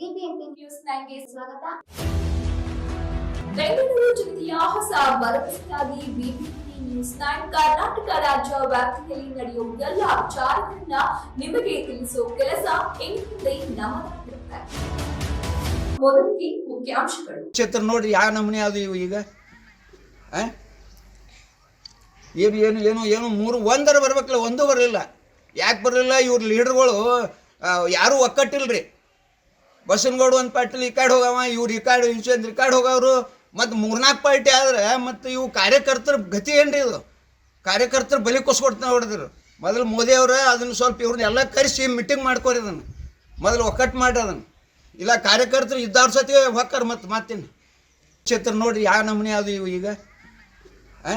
BBMP news ನೈನ್ಗೆ ಸ್ವಾಗತ. ಬೆಂಗಳೂರು ಜಿಲ್ಲೆಯ ಹೊಸ ಭರವಸೆಯಾಗಿ ಬಿಬಿಎಂಪಿ ನ್ಯೂಸ್ ನೈನ್ ಕರ್ನಾಟಕ ರಾಜ್ಯ ವ್ಯಾಪ್ತಿಯಲ್ಲಿ ನಡೆಯುವ ಎಲ್ಲ ವಿಚಾರಗಳನ್ನ ನಿಮಗೆ ತಿಳಿಸುವ ಕೆಲಸ ಎಂದಿದೆ ನಮ್ಮದಾಗಿರುತ್ತೆ ಮೊದಲಿಗೆ ಮುಖ್ಯಾಂಶಗಳು. ಕ್ಷೇತ್ರ ನೋಡ್ರಿ ಯಾವ ನಮೂನೆ ಅದು ಇವು ಈಗ? ಆ? ಏನು ಏನು ಏನು ಏನು ಮೂರು ಒಂದರ ಬರ್ಬೇಕಲ್ಲ ಒಂದು ಬರಲಿಲ್ಲ. ಯಾಕೆ ಬರಲಿಲ್ಲ? ಇವ್ರ ಲೀಡರ್ಗಳು ಯಾರೂ ಒಕ್ಕಟ್ಟಿಲ್ರಿ. ಬಸನಗೌಡ ಒಂದು ಪಾರ್ಟಿ ಈ ಹೋಗವ, ಇವ್ರು ಈ ಕಾರ್ಡ್ ವಿಜೇಂದ್ರ ಈ ಕಡೆ ಹೋಗವ್ರು. ಮತ್ತು ಮೂರ್ನಾಲ್ಕು ಪಾರ್ಟಿ ಆದ್ರೆ ಮತ್ತು ಇವು ಕಾರ್ಯಕರ್ತರ ಗತಿ ಏನ್ರಿ ಇದು? ಕಾರ್ಯಕರ್ತರು ಬಲಿ ಕೊಸ್ಕೊಡ್ತಾನೆ ಹೊಡೆದ್ರು ಮೊದಲು ಮೋದಿ ಅವ್ರ ಅದನ್ನು ಸ್ವಲ್ಪ ಇವ್ರನ್ನ ಎಲ್ಲ ಕರೆಸಿ ಮೀಟಿಂಗ್ ಮಾಡ್ಕೊರಿ ಅದನ್ನು. ಮೊದಲು ಒಕ್ಕಟ್ ಮಾಡಿ ಅದನ್ನು. ಇಲ್ಲ ಕಾರ್ಯಕರ್ತರು ಇದ್ದಾರ ಸತಿ ಹೊಕ್ಕಾರ ಮತ್ತು ಮತ್ತೇನು. ಚಿತ್ರ ನೋಡಿರಿ ಯಾವ ನಮೂನೆ ಅದು ಇವು ಈಗ. ಆ?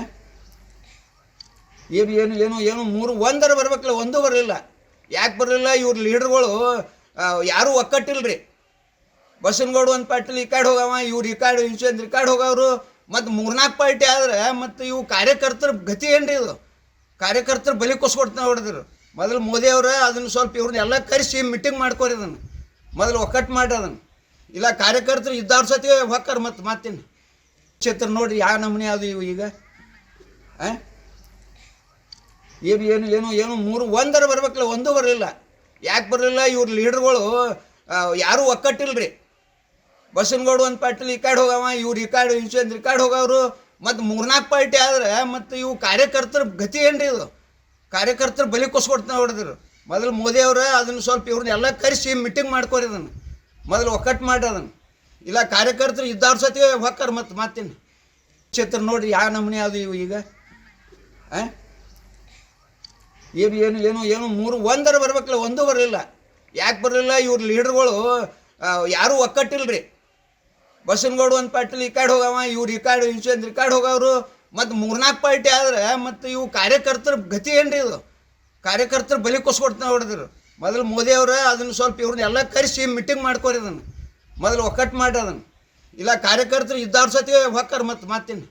ಏನು ಏನು ಏನು ಏನು ಮೂರು, ಒಂದರ ಬರ್ಬೇಕಲ್ಲ, ಒಂದೂ ಬರಲಿಲ್ಲ. ಯಾಕೆ ಬರಲಿಲ್ಲ? ಇವ್ರ ಲೀಡರ್ಗಳು ಯಾರೂ ಒಕ್ಕಟ್ಟಿಲ್ರಿ. ಬಸನಗೌಡ ಒಂದು ಪಾರ್ಟಿಲಿ ಈ ಕಾಡ್ ಹೋಗವ, ಇವ್ರು ಈ ಕಾಡ್ ಇನ್ಸೂರೆನ್ಸ್ ಈ ಕಾಡ್ ಹೋಗವ್ರು. ಮತ್ತು ಮೂರ್ನಾಲ್ಕು ಪಾರ್ಟಿ ಆದ್ರೆ ಮತ್ತು ಇವು ಕಾರ್ಯಕರ್ತರ ಗತಿ ಏನ್ರಿ ಇದು? ಕಾರ್ಯಕರ್ತರು ಬಲಿ ಕೊಸ್ಕೊಡ್ತಾನೆ ಹೊಡೆದ್ರು ಮೊದಲು ಮೋದಿ ಅವ್ರ ಅದನ್ನು ಸ್ವಲ್ಪ ಇವ್ರನ್ನ ಎಲ್ಲ ಕರೆಸಿ ಮೀಟಿಂಗ್ ಮಾಡ್ಕೋರಿ ಅದನ್ನು. ಮೊದಲು ಒಕ್ಕಟ್ ಮಾಡಿ ಅದನ್ನು. ಇಲ್ಲ ಕಾರ್ಯಕರ್ತರು ಇದ್ದವ್ರ ಸತಿ ಹೊಕ್ಕಾರ ಮತ್ತು ಮಾತಿನ. ಕ್ಷೇತ್ರ ನೋಡಿರಿ ಯಾವ ನಮೂನೆ ಅದು ಇವು ಈಗ? ಏನು ಏನು ಏನು ಏನು, ಮೂರು, ಒಂದರ ಬರ್ಬೇಕಲ್ಲ, ಒಂದೂ ಬರಲಿಲ್ಲ. ಯಾಕೆ ಬರಲಿಲ್ಲ? ಇವ್ರ ಲೀಡರ್ಗಳು ಯಾರೂ ಒಕ್ಕಟ್ಟಿಲ್ರಿ. ಬಸನಗೌಡ ಒಂದು ಪಾರ್ಟಿಲಿ ಈ ಕಡೆ ಹೋಗವ, ಇವ್ರು ಈ ಕಾರ್ಡ್ ವಿಜೇಂದ್ರ ಈ ಕಾರ್ಡ್ ಹೋಗವ್ರು. ಮತ್ತು ಮೂರ್ನಾಲ್ಕು ಪಾರ್ಟಿ ಆದ್ರೆ ಮತ್ತು ಇವು ಕಾರ್ಯಕರ್ತರ ಗತಿ ಏನ್ರಿ ಇದು? ಕಾರ್ಯಕರ್ತರು ಬಲಿ ಕೊಸ್ಕೊಡ್ತಾನೆ ಹೊಡೆದ್ರು ಮೊದಲು ಮೋದಿ ಅವ್ರ ಅದನ್ನು ಸ್ವಲ್ಪ ಇವ್ರನ್ನ ಎಲ್ಲ ಕರೆಸಿ ಮೀಟಿಂಗ್ ಮಾಡ್ಕೊರಿ ಅದನ್ನು. ಮೊದಲು ಒಕ್ಕಟ್ಟು ಮಾಡಿ ಅದನ್ನು. ಇಲ್ಲ ಕಾರ್ಯಕರ್ತರು ಇದ್ದಾರ ಸತಿಗೆ ಹೊಕ್ಕಾರ ಮತ್ತು ಮತ್ತೇನು ಕ್ಷೇತ್ರ ನೋಡ್ರಿ ಯಾವ ನಮೂನೆ ಅದು ಇವು ಈಗ? ಏನು ಏನು ಏನು ಏನು, ಮೂರು, ಒಂದರ ಬರ್ಬೇಕಲ್ಲ, ಒಂದು ಬರಲಿಲ್ಲ. ಯಾಕೆ ಬರಲಿಲ್ಲ? ಇವ್ರ ಲೀಡರ್ಗಳು ಯಾರೂ ಒಕ್ಕಟ್ಟಿಲ್ರಿ. ಬಸನಗೌಡ ಒಂದು ಪಾರ್ಟಿಲಿ ಈ ಕಡೆ ಹೋಗವ, ಇವ್ರು ಈ ಕಡೆ ರಿಕಾರ್ಡ್ ಈ ಅವರು ಹೋಗವ್ರು. ಮತ್ತು ಮೂರ್ನಾಲ್ಕು ಪಾರ್ಟಿ ಆದ್ರೆ ಮತ್ತು ಇವು ಕಾರ್ಯಕರ್ತರ ಗತಿ ಏನ್ರಿ ಇದು? ಕಾರ್ಯಕರ್ತರು ಬಲಿ ಕೊಸ್ಕೊಡ್ತಾನೆ ಹೊಡೆದ್ರು ಮೊದಲು ಮೋದಿ ಅದನ್ನು ಸ್ವಲ್ಪ ಇವ್ರನ್ನ ಎಲ್ಲ ಕರೆಸಿ ಮೀಟಿಂಗ್ ಮಾಡ್ಕೊರಿ ಅದನ್ನು. ಮೊದಲು ಒಕ್ಕಟ್ಟು ಮಾಡಿ ಅದನ್ನು. ಇಲ್ಲ ಕಾರ್ಯಕರ್ತರು ಇದ್ದಾರ ಸತಿ ಹೊಕ್ಕಾರ ಮತ್ತು ಮತ್ತೇನು